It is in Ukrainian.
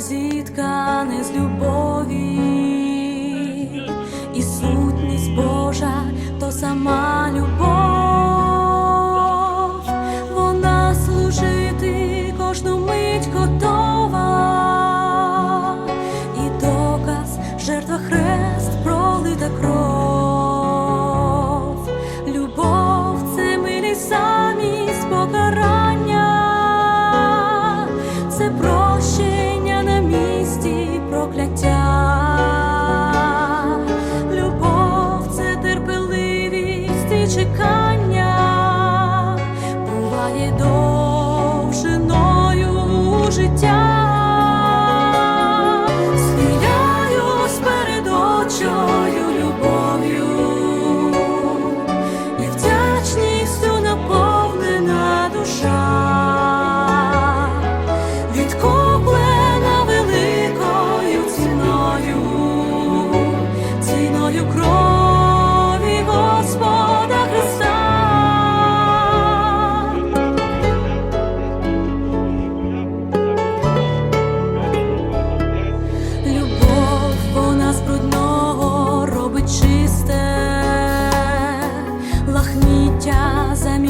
зіткане з любові і суть. глазами.